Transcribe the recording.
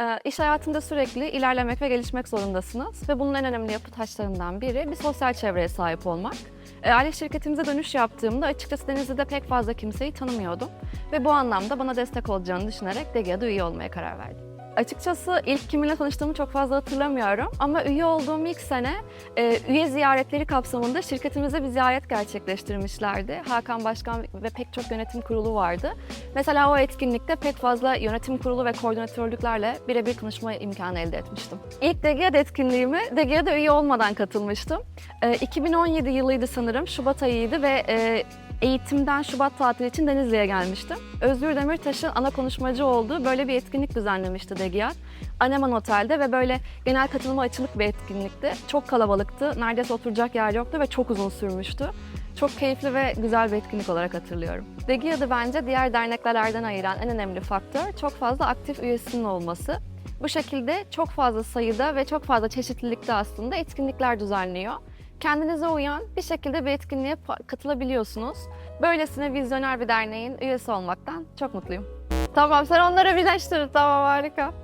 Ee, iş hayatında sürekli ilerlemek ve gelişmek zorundasınız ve bunun en önemli yapı taşlarından biri bir sosyal çevreye sahip olmak. Ee, aile şirketimize dönüş yaptığımda açıkçası Denizli'de pek fazla kimseyi tanımıyordum ve bu anlamda bana destek olacağını düşünerek DGA'da üye olmaya karar verdim. Açıkçası ilk kiminle tanıştığımı çok fazla hatırlamıyorum ama üye olduğum ilk sene e, üye ziyaretleri kapsamında şirketimize bir ziyaret gerçekleştirmişlerdi. Hakan Başkan ve pek çok yönetim kurulu vardı. Mesela o etkinlikte pek fazla yönetim kurulu ve koordinatörlüklerle birebir konuşma imkanı elde etmiştim. İlk DGAD etkinliğime DGA'da üye olmadan katılmıştım. E, 2017 yılıydı sanırım, Şubat ayıydı ve e, eğitimden Şubat tatili için Denizli'ye gelmiştim. Özgür Demirtaş'ın ana konuşmacı olduğu böyle bir etkinlik düzenlemişti DGİAD. Aneman Otel'de ve böyle genel katılıma açılık bir etkinlikti. Çok kalabalıktı, neredeyse oturacak yer yoktu ve çok uzun sürmüştü. Çok keyifli ve güzel bir etkinlik olarak hatırlıyorum. DGİAD'ı bence diğer derneklerden ayıran en önemli faktör çok fazla aktif üyesinin olması. Bu şekilde çok fazla sayıda ve çok fazla çeşitlilikte aslında etkinlikler düzenliyor kendinize uyan bir şekilde bir etkinliğe katılabiliyorsunuz. Böylesine vizyoner bir derneğin üyesi olmaktan çok mutluyum. Tamam sen onları birleştir. Tamam harika.